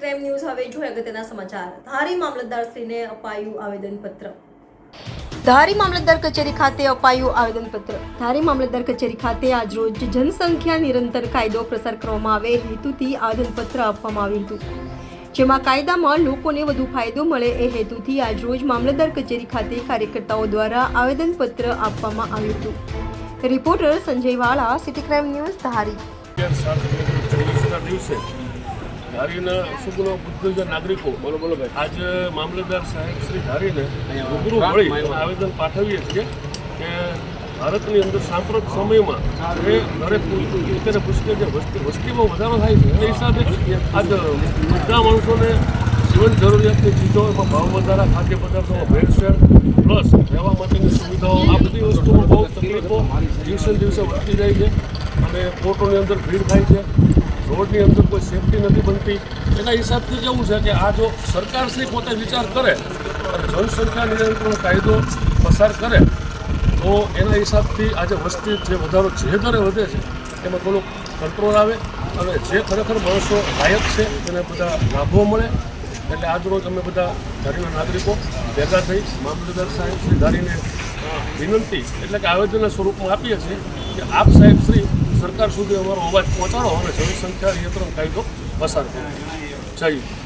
Crime news હવે જોઈએ અગત્યના સમાચાર. ધારી મામલતદારશ્રીને અપાયું આવેદનપત્ર. ધારી મામલતદાર કચેરી ખાતે અપાયું આવેદનપત્ર. ધારી મામલતદાર કચેરી ખાતે આજરોજ જનસંખ્યા નિરંતર કાયદો પ્રસાર કરવામાં આવે હેતુથી આવેદનપત્ર આપવામાં આવ્યું હતું. જેમાં કાયદામાં લોકોને વધુ ફાયદો મળે એ હેતુથી આજરોજ મામલતદાર કચેરી ખાતે કાર્યકર્તાઓ દ્વારા આવેદનપત્ર આપવામાં આવ્યું હતું. રિપોર્ટર સંજય વાળા સિટી ક્રાઇમ ન્યૂઝ ધારી. દિવસે ધારીના સુગુનો બુદ્ધ નાગરિકો બોલો બોલો ભાઈ. આજે મામલતદાર સાહેબ શ્રી ધારીને રૂબરૂ મળી આવેદન પાઠવીએ છીએ કે ભારતની અંદર સાંપ્રત સમયમાં જે દરેક અત્યારે પુષ્કળ જે વસ્તી વસ્તીમાં વધારો થાય છે એ હિસાબે આજ બધા માણસોને જીવન જરૂરિયાતની ચીજો એમાં ભાવ વધારા ખાદ્ય પદાર્થોમાં ભેળસેળ પ્લસ રહેવા માટેની સુવિધાઓ આ બધી વસ્તુમાં બહુ તકલીફો દિવસે દિવસે વધતી જાય છે અને કોર્ટોની અંદર ભીડ થાય છે. રોડની અંદર કોઈ સેફટી નથી બનતી. એના હિસાબથી કેવું છે કે આ જો સરકારશ્રી પોતે વિચાર કરે જનસંખ્યા નિયંત્રણ કાયદો પસાર કરે, તો એના હિસાબથી આજે વસ્તી જે વધારો જે દરે વધે છે, એમાં થોડુંક કંટ્રોલ આવે, અને જે ખરેખર માણસો લાયક છે, એને બધા લાભો મળે. એટલે આજરોજ અમે બધા ધારીના નાગરિકો ભેગા થઈ મામલતદાર સાહેબ શ્રી ધારીને વિનંતી, એટલે કે આવેદનના સ્વરૂપમાં આપીએ છીએ કે આપ સાહેબ શ્રી સરકાર સુધી અમારો અવાજ પહોંચાડો અને જનસંખ્યા નિયંત્રણ કાયદો પસાર કરો જય.